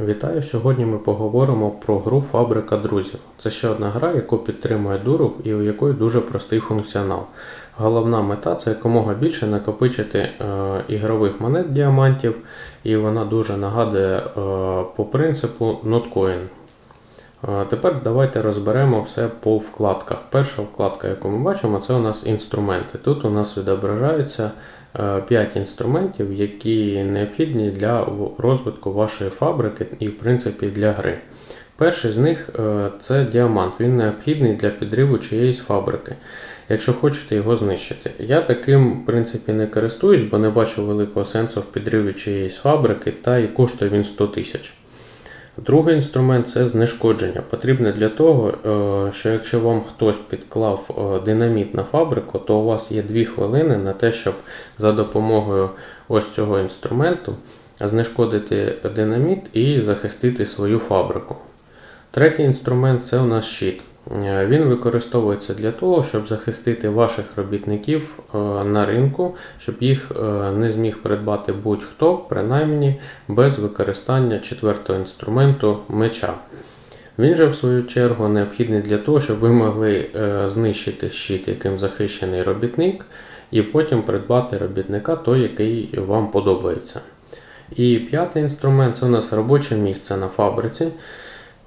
Вітаю! Сьогодні ми поговоримо про гру Фабрика друзів. Це ще одна гра, яку підтримує Дуров і у якої дуже простий функціонал. Головна мета це якомога більше накопичити е, ігрових монет діамантів, і вона дуже нагадує е, по принципу Notcoin. Е, Тепер давайте розберемо все по вкладках. Перша вкладка, яку ми бачимо, це у нас інструменти. Тут у нас відображаються 5 інструментів, які необхідні для розвитку вашої фабрики і, в принципі, для гри. Перший з них е, це діамант. Він необхідний для підриву чиєїсь фабрики, якщо хочете його знищити. Я таким, в принципі, не користуюсь, бо не бачу великого сенсу в підриві чиєїсь фабрики, та і коштує він 100 тисяч. Другий інструмент це знешкодження. Потрібне для того, е, що якщо вам хтось підклав е, динаміт на фабрику, то у вас є 2 хвилини на те, щоб за допомогою ось цього інструменту знешкодити динаміт і захистити свою фабрику. Третій інструмент це у нас щит. Е, Він використовується для того, щоб захистити ваших робітників е, на ринку, щоб їх е, не зміг придбати будь-хто, принаймні без використання четвертого інструменту меча. Він же, в свою чергу, необхідний для того, щоб ви могли знищити щит, яким захищений робітник, і потім придбати робітника той, який вам подобається. І п'ятий інструмент це у нас робоче місце на фабриці.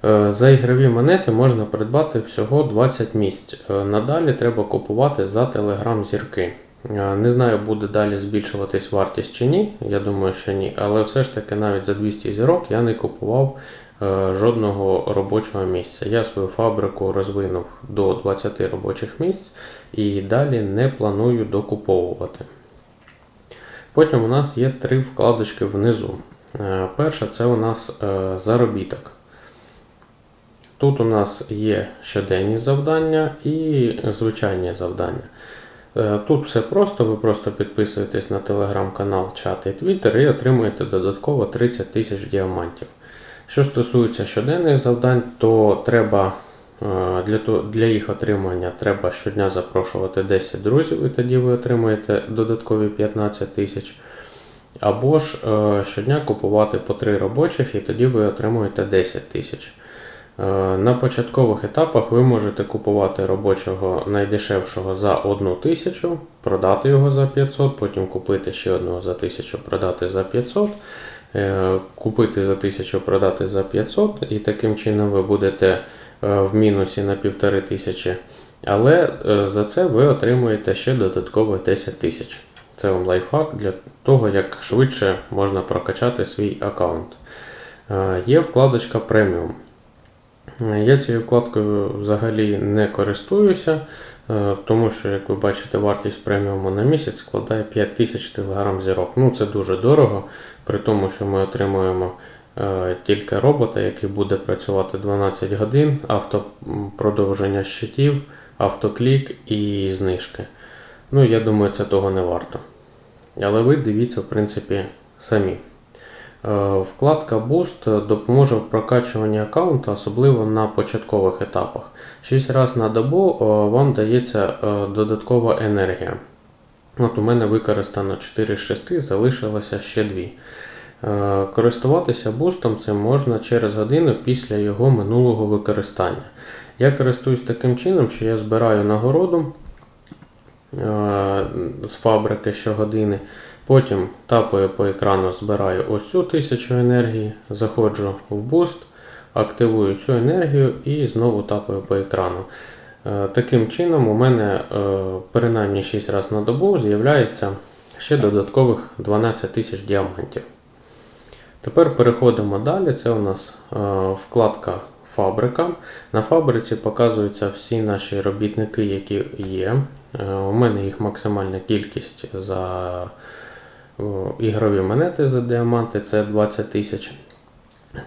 Е, За ігрові монети можна придбати всього 20 місць. Е, Надалі треба купувати за Telegram зірки. Е, Не знаю, буде далі збільшуватись вартість чи ні. Я думаю, що ні. Але все ж таки навіть за 200 зірок я не купував жодного робочого місця. Я свою фабрику розвинув до 20 робочих місць і далі не планую докуповувати. Потім у нас є три вкладочки внизу. Перша це у нас заробіток. Тут у нас є щоденні завдання і звичайні завдання. Е, Тут все просто, ви просто підписуєтесь на телеграм-канал, чат і твіттер і отримуєте додатково 30 тисяч діамантів. Що стосується щоденних завдань, то треба е, для, їх отримання треба щодня запрошувати 10 друзів, і тоді ви отримуєте додаткові 15 тисяч. Або ж е, щодня купувати по 3 робочих, і тоді ви отримуєте 10 тисяч. Е, На початкових етапах ви можете купувати робочого найдешевшого за 1 тисячу, продати його за 500, потім купити ще одного за 1000, продати за 500, е, купити за 1000, продати за 500, і таким чином ви будете е, в мінусі на 1500. Але за це ви отримуєте ще додатково 10 тисяч. Це вам лайфхак для того, як швидше можна прокачати свій аккаунт. Є вкладочка преміум. Я цією вкладкою взагалі не користуюся, е, тому що, як ви бачите, вартість преміуму на місяць складає 5000 телеграм зірок. Ну це дуже дорого, при тому, що ми отримуємо е, тільки робота, який буде працювати 12 годин, автопродовження щитів, автоклік і знижки. Ну, я думаю, це того не варто. Але ви дивіться, в принципі, самі. Е, Вкладка Boost допоможе в прокачуванні аккаунта, особливо на початкових етапах. 6 разів на добу е, вам дається е, додаткова енергія. От у мене використано 4 з 6, залишилося ще 2. Е, Користуватися бустом цим можна через годину після його минулого використання. Я користуюсь таким чином, що я збираю нагороду з фабрики щогодини. Потім тапаю по екрану, збираю ось цю тисячу енергії, заходжу в буст, активую цю енергію і знову тапаю по екрану. Е, Таким чином, у мене е, принаймні 6 разів на добу з'являється ще додаткових 12 тисяч діамантів. Тепер переходимо далі. Це у нас е, вкладка Фабрика. На фабриці показуються всі наші робітники, які є. У мене їх максимальна кількість за ігрові монети за діаманти це 20 тисяч.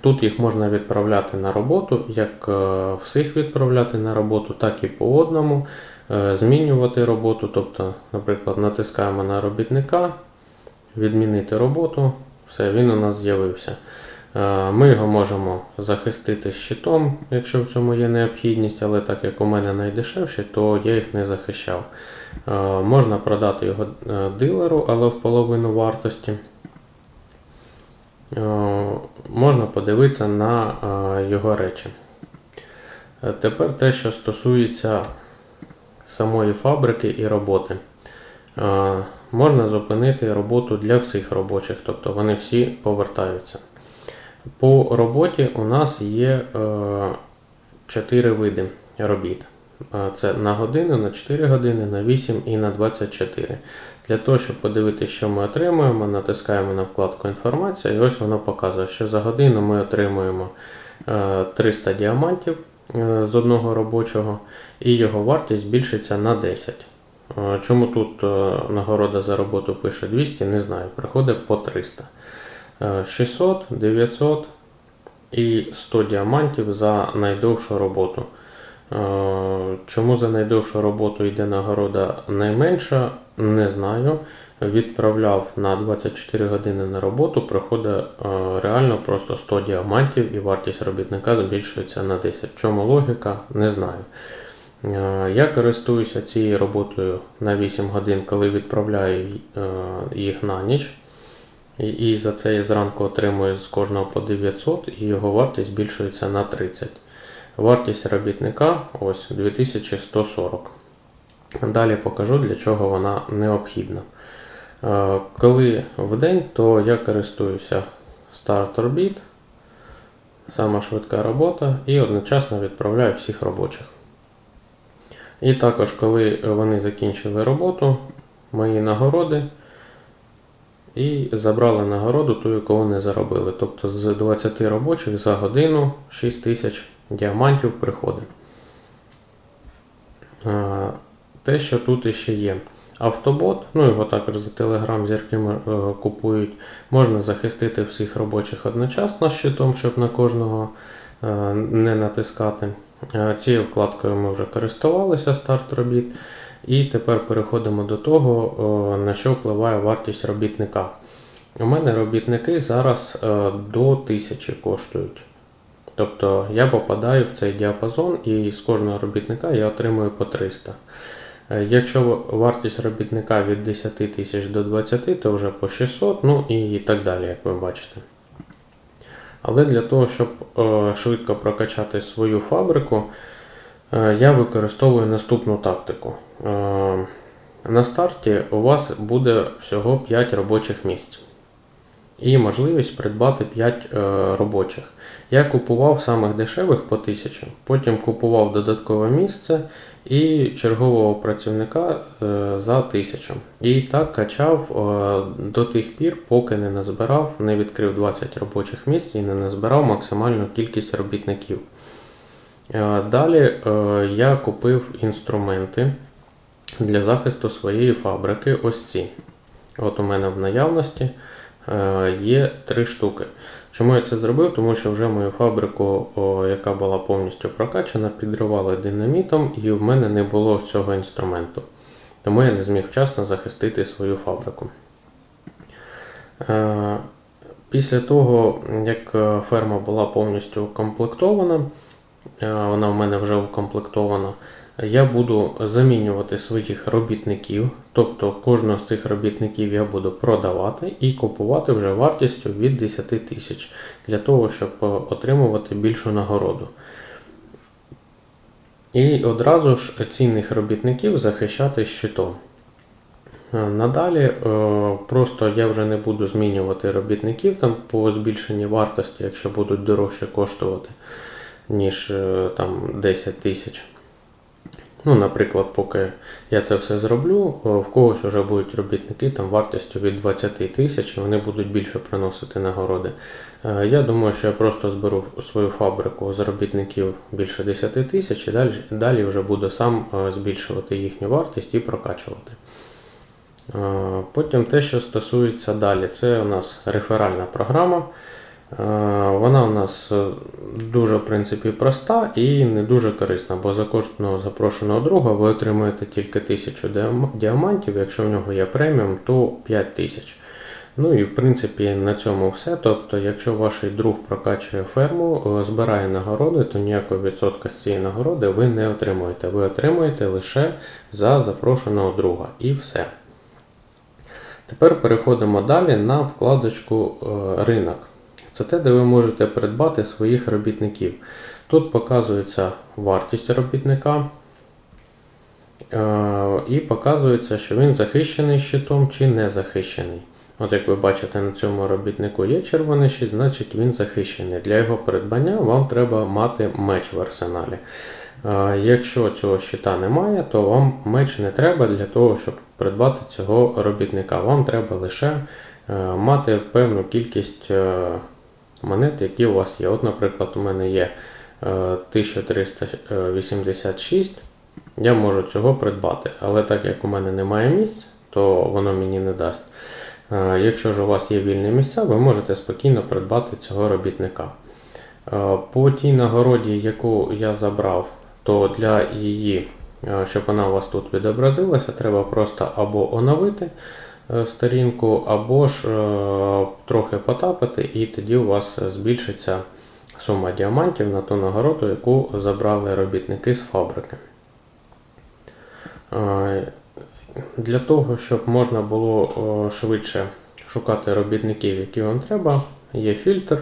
Тут їх можна відправляти на роботу, як е, всіх відправляти на роботу, так і по одному. Е, Змінювати роботу, тобто, наприклад, натискаємо на робітника, відмінити роботу, все, він у нас з'явився. Е, Ми його можемо захистити щитом, якщо в цьому є необхідність, але так як у мене найдешевші, то я їх не захищав. Е, Можна продати його е, дилеру, але в половину вартості. можна подивитися на його речі. Тепер те, що стосується самої фабрики і роботи. Можна зупинити роботу для всіх робочих, тобто вони всі повертаються. По роботі у нас є 4 види робіт. Е, Це на годину, на 4 години, на 8 і на 24. Для того, щоб подивитися, що ми отримуємо, натискаємо на вкладку Інформація, і ось воно показує, що за годину ми отримуємо е, 300 діамантів е, з одного робочого, і його вартість збільшиться на 10. Е, Чому тут е, нагорода за роботу пише 200, не знаю. Приходить по 300. Е, 600, 900 і 100 діамантів за найдовшу роботу. Е, Чому за найдовшу роботу йде нагорода найменша, не знаю. Відправляв на 24 години на роботу, приходить е, реально просто 100 діамантів і вартість робітника збільшується на 10. В чому логіка, не знаю. Е, Я користуюся цією роботою на 8 годин, коли відправляю їх на ніч. І, за це я зранку отримую з кожного по 900 і його вартість збільшується на 30. Вартість робітника ось 2140. Далі покажу, для чого вона необхідна. Е, Коли в день, то я користуюся Start Orbit, сама швидка робота, і одночасно відправляю всіх робочих. І також, коли вони закінчили роботу, мої нагороди і забрали нагороду ту, яку вони заробили. Тобто з 20 робочих за годину 6 тисяч діамантів приходить. Те, що тут іще є. Автобот, ну його також за Telegram зірки е, купують. Можна захистити всіх робочих одночасно щитом, щоб на кожного е, не натискати. Е, Цією вкладкою ми вже користувалися старт робіт. І тепер переходимо до того, на що впливає вартість робітника. У мене робітники зараз е, до 1000 коштують. Тобто я попадаю в цей діапазон і з кожного робітника я отримую по 300. Е, Якщо вартість робітника від 10 тисяч до 20, то вже по 600, ну і так далі, як ви бачите. Але для того, щоб е, швидко прокачати свою фабрику, е, я використовую наступну тактику. Е, На старті у вас буде всього 5 робочих місць і можливість придбати 5 е, робочих. Я купував самих дешевих по 1000, потім купував додаткове місце і чергового працівника е, за 1000. І так качав е, до тих пір, поки не назбирав, не відкрив 20 робочих місць і не назбирав максимальну кількість робітників. Е, Далі е, я купив інструменти для захисту своєї фабрики. Ось ці. От у мене в наявності е, є три штуки. Чому я це зробив? Тому що вже мою фабрику, яка була повністю прокачана, підривали динамітом, і в мене не було цього інструменту. Тому я не зміг вчасно захистити свою фабрику. Після того, як ферма була повністю укомплектована, вона в мене вже укомплектована, я буду замінювати своїх робітників, тобто кожного з цих робітників я буду продавати і купувати вже вартістю від 10 тисяч для того, щоб е, отримувати більшу нагороду. І одразу ж цінних робітників захищати щитом. Е, Надалі е, просто я вже не буду змінювати робітників там по збільшенні вартості, якщо будуть дорожче коштувати, ніж е, там 10 тисяч. Ну, наприклад, поки я це все зроблю, е, в когось вже будуть робітники там вартістю від 20 тисяч, і вони будуть більше приносити нагороди. Е, Я думаю, що я просто зберу свою фабрику з робітників більше 10 тисяч і далі, далі вже буду сам збільшувати їхню вартість і прокачувати. Потім те, що стосується далі, це у нас реферальна програма. Е, Вона у нас е, дуже в принципі проста і не дуже корисна, бо за кожного запрошеного друга ви отримуєте тільки 1000 діамантів, якщо в нього є преміум, то 5000. Ну і в принципі на цьому все. Тобто, якщо ваш друг прокачує ферму, е, збирає нагороди, то ніякого відсотка з цієї нагороди ви не отримуєте. Ви отримуєте лише за запрошеного друга і все. Тепер переходимо далі на вкладочку ринок. Це те, де ви можете придбати своїх робітників. Тут показується вартість робітника е, і показується, що він захищений щитом чи не захищений. От як ви бачите, на цьому робітнику є червоний щит, значить він захищений. Для його придбання вам треба мати меч в арсеналі. Е, Якщо цього щита немає, то вам меч не треба для того, щоб придбати цього робітника. Вам треба лише е, мати певну кількість монет, які у вас є. От, наприклад, у мене є е, 1386, я можу цього придбати. Але так як у мене немає місць, то воно мені не дасть. Е, Якщо ж у вас є вільні місця, ви можете спокійно придбати цього робітника. Е, По тій нагороді, яку я забрав, то для її, е, щоб вона у вас тут відобразилася, треба просто або оновити е, сторінку, або ж е, трохи потапити, і тоді у вас збільшиться сума діамантів на ту нагороду, яку забрали робітники з фабрики. Е, Для того, щоб можна було швидше шукати робітників, які вам треба, є фільтр.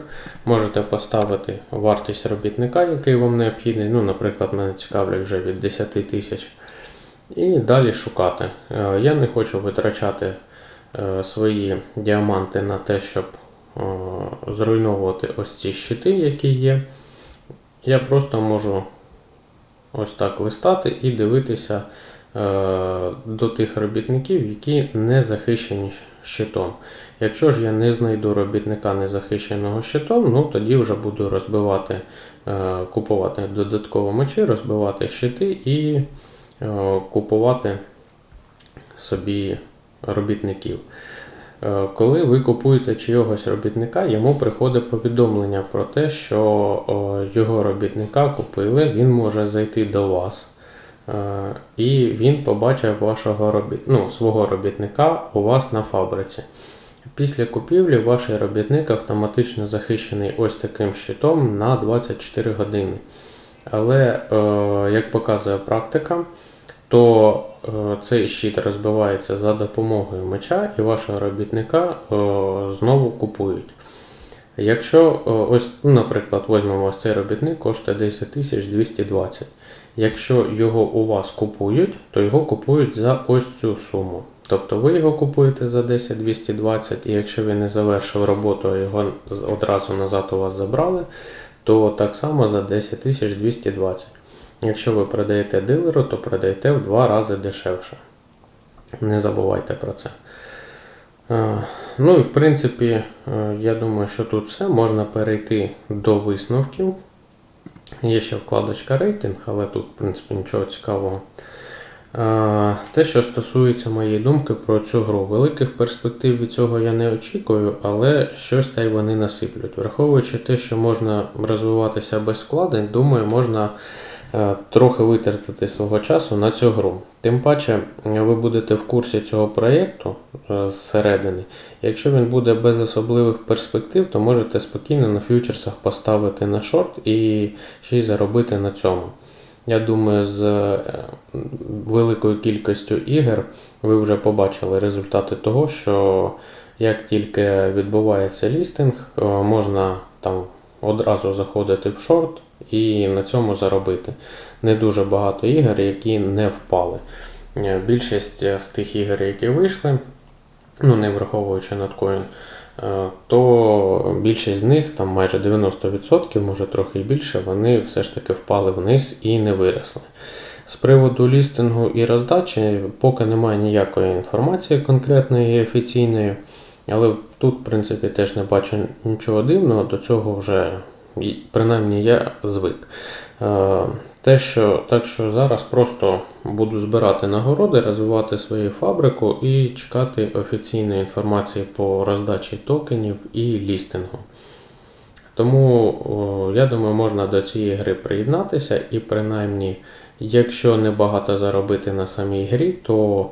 Можете поставити вартість робітника, який вам необхідний. Ну, наприклад, мене цікавлять вже від 10 тисяч. І далі шукати. Е, Я не хочу витрачати е, свої діаманти на те, щоб е, зруйновувати ось ці щити, які є. Я просто можу ось так листати і дивитися е, до тих робітників, які не захищені щитом. Якщо ж я не знайду робітника не захищеного щитом, ну тоді вже буду розбивати, е, купувати додатково мечі, розбивати щити і е, купувати собі робітників. Е, Коли ви купуєте чийогось робітника, йому приходить повідомлення про те, що його робітника купили, він може зайти до вас. е, І він побачив вашого робіт... ну, свого робітника у вас на фабриці. Після купівлі ваш робітник автоматично захищений ось таким щитом на 24 години. Але, е, як показує практика, то е, цей щит розбивається за допомогою меча і вашого робітника е, знову купують. Якщо е, ось, ну, наприклад, візьмемо ось цей робітник, коштує 10 220. Якщо його у вас купують, то його купують за ось цю суму. Тобто ви його купуєте за 10 220, і якщо він не завершив роботу, а його одразу назад у вас забрали, то так само за 10 220. Якщо ви продаєте дилеру, то продаєте в два рази дешевше. Не забувайте про це. Е, Ну і в принципі, е, я думаю, що тут все. Можна перейти до висновків. Є ще вкладочка рейтинг, але тут, в принципі, нічого цікавого. Е, Те, що стосується моєї думки про цю гру, великих перспектив від цього я не очікую, але щось та й вони насиплють. Враховуючи те, що можна розвиватися без вкладень, думаю, можна трохи витратити свого часу на цю гру. Тим паче, е, ви будете в курсі цього проєкту е, зсередини. Якщо він буде без особливих перспектив, то можете спокійно на фьючерсах поставити на шорт і ще й заробити на цьому. Я думаю, з е, великою кількістю ігор ви вже побачили результати того, що як тільки відбувається лістинг, е, можна там одразу заходити в шорт і на цьому заробити. Не дуже багато ігор, які не впали. Е, Більшість е, з тих ігор, які вийшли, ну не враховуючи надкоін, е, то більшість з них, там майже 90%, може трохи більше, вони все ж таки впали вниз і не виросли. З приводу лістингу і роздачі, поки немає ніякої інформації конкретної і офіційної, але тут, в принципі, теж не бачу нічого дивного, до цього вже принаймні я звик. Е, Те, що, так що зараз просто буду збирати нагороди, розвивати свою фабрику і чекати офіційної інформації по роздачі токенів і лістингу. Тому я думаю, можна до цієї гри приєднатися, і принаймні, якщо не багато заробити на самій грі, то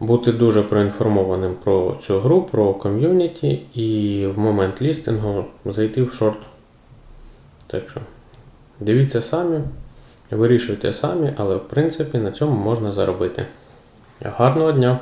бути дуже проінформованим про цю гру, про ком'юніті і в момент лістингу зайти в шорт. Так що дивіться самі, вирішуйте самі, але в принципі на цьому можна заробити. Гарного дня!